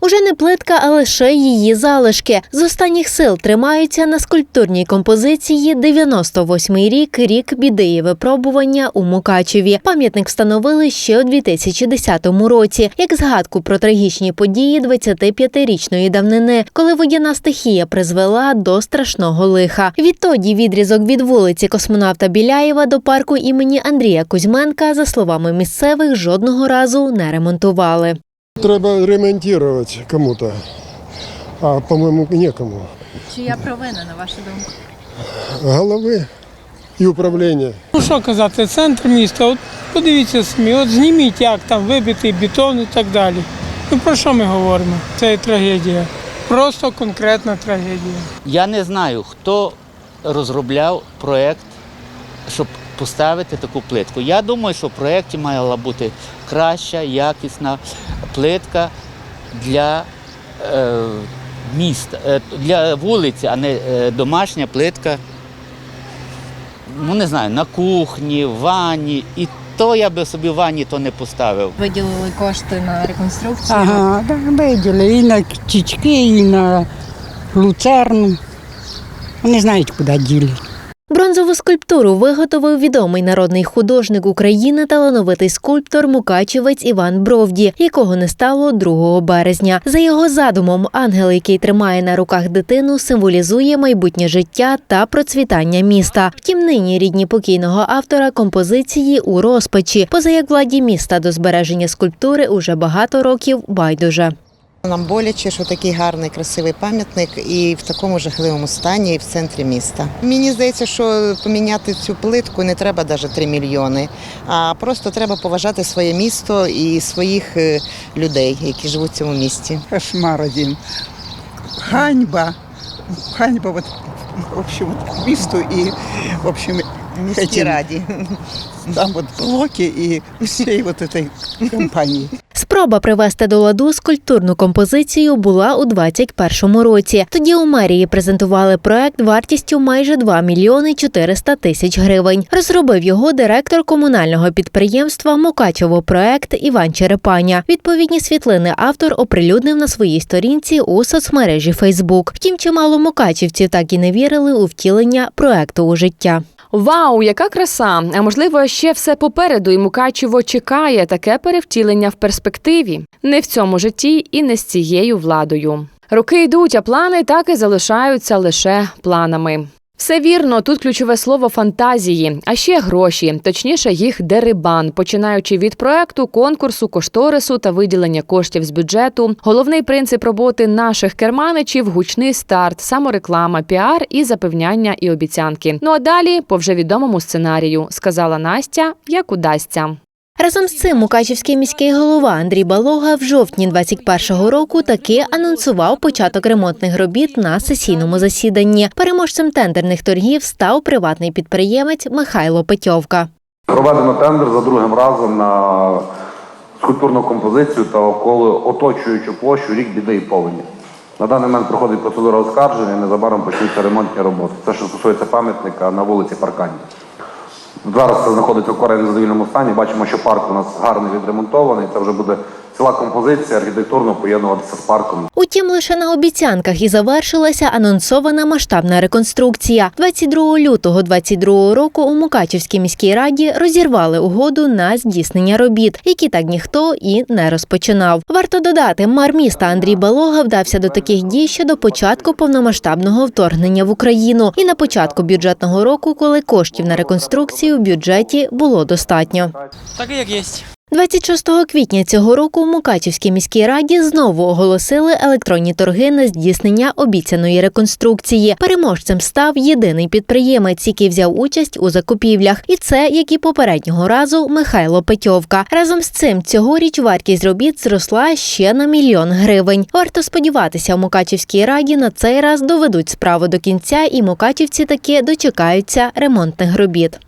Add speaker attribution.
Speaker 1: Уже не плитка, а лише її залишки. З останніх сил тримаються на скульптурній композиції «98-й рік, рік біди і випробування у Мукачеві. Пам'ятник встановили ще у 2010 році, як згадку про трагічні події 25-річної давнини, коли водяна стихія призвела до страшного лиха. Відтоді відрізок від вулиці космонавта Біляєва до парку імені Андрія Кузьменка, за словами місцевих, жодного разу не ремонтували.
Speaker 2: Треба ремонтувати кому-то, а по-моєму некому.
Speaker 3: Чия провина, на вашу думку?
Speaker 2: Голови і управління.
Speaker 4: Ну що казати, центр міста, от подивіться самі, от зніміть, як там вибитий бетон і так далі. Ну про що ми говоримо? Це є трагедія. Просто конкретна трагедія.
Speaker 5: Я не знаю, хто розробляв проєкт, щоб поставити таку плитку. Я думаю, що в проєкті мала бути краща, якісна плитка для е, міста, е, для вулиці, а не е, домашня плитка. Ну, не знаю, на кухні, в ванні. І то я би собі в ванні то не поставив.
Speaker 3: Виділили кошти на реконструкцію.
Speaker 6: Ага, так виділи і на чічки, і на люцерну. Вони знають, куди діли.
Speaker 1: Бронзову скульптуру виготовив відомий народний художник України талановитий скульптор Мукачевець Іван Бровді, якого не стало 2 березня. За його задумом, ангел, який тримає на руках дитину, символізує майбутнє життя та процвітання міста. Втім, нині рідні покійного автора композиції у розпачі. Поза як владі міста до збереження скульптури уже багато років байдуже.
Speaker 7: Нам боляче, що такий гарний, красивий пам'ятник і в такому жахливому стані, і в центрі міста. Мені здається, що поміняти цю плитку не треба навіть 3 мільйони, а просто треба поважати своє місто і своїх е, людей, які живуть в цьому місті.
Speaker 8: кошмар один. Ганьба. Ганьба вот, в общем, місту і, в общем,
Speaker 7: Міській раді.
Speaker 8: там вот блоки і всієї вот этой компанії.
Speaker 1: Спроба привести до ладу скульптурну композицію була у 2021 році. Тоді у мерії презентували проект вартістю майже 2 мільйони 400 тисяч гривень. Розробив його директор комунального підприємства Мукачево проект Іван Черепаня. Відповідні світлини автор оприлюднив на своїй сторінці у соцмережі Фейсбук. Втім, чимало мукачівців так і не вірили у втілення проекту у життя.
Speaker 9: Вау, яка краса! А можливо, ще все попереду, і Мукачево чекає таке перевтілення в перспективі. Не в цьому житті і не з цією владою. Роки йдуть, а плани так і залишаються лише планами. Все вірно, тут ключове слово фантазії, а ще гроші, точніше, їх дерибан, починаючи від проекту, конкурсу, кошторису та виділення коштів з бюджету. Головний принцип роботи наших керманичів гучний старт, самореклама, піар і запевняння і обіцянки. Ну а далі по вже відомому сценарію, сказала Настя, як удасться.
Speaker 1: Разом з цим Мукачівський міський голова Андрій Балога в жовтні 21-го року таки анонсував початок ремонтних робіт на сесійному засіданні. Переможцем тендерних торгів став приватний підприємець Михайло Петьовка.
Speaker 10: Проведено тендер за другим разом на скульптурну композицію та около оточуючу площу рік біди і повені. На даний момент проходить процедура оскарження, незабаром почнуться ремонтні роботи. Це що стосується пам'ятника на вулиці Парканні. Зараз це знаходиться в корені задовільному стані. Бачимо, що парк у нас гарно відремонтований. Це вже буде ціла композиція архітектурно поєднуватися з парком.
Speaker 1: Утім, лише на обіцянках і завершилася анонсована масштабна реконструкція. 22 лютого 22 року у Мукачівській міській раді розірвали угоду на здійснення робіт, які так ніхто і не розпочинав. Варто додати, мер міста Андрій Балога вдався до таких дій ще до початку повномасштабного вторгнення в Україну і на початку бюджетного року, коли коштів на реконструкцію в бюджеті було достатньо.
Speaker 4: Так як є.
Speaker 1: 26 квітня цього року у Мукачівській міській раді знову оголосили електронні торги на здійснення обіцяної реконструкції. Переможцем став єдиний підприємець, який взяв участь у закупівлях. І це, як і попереднього разу, Михайло Петьовка. Разом з цим цьогоріч вартість робіт зросла ще на мільйон гривень. Варто сподіватися, у Мукачівській раді на цей раз доведуть справу до кінця, і мукачівці таки дочекаються ремонтних робіт.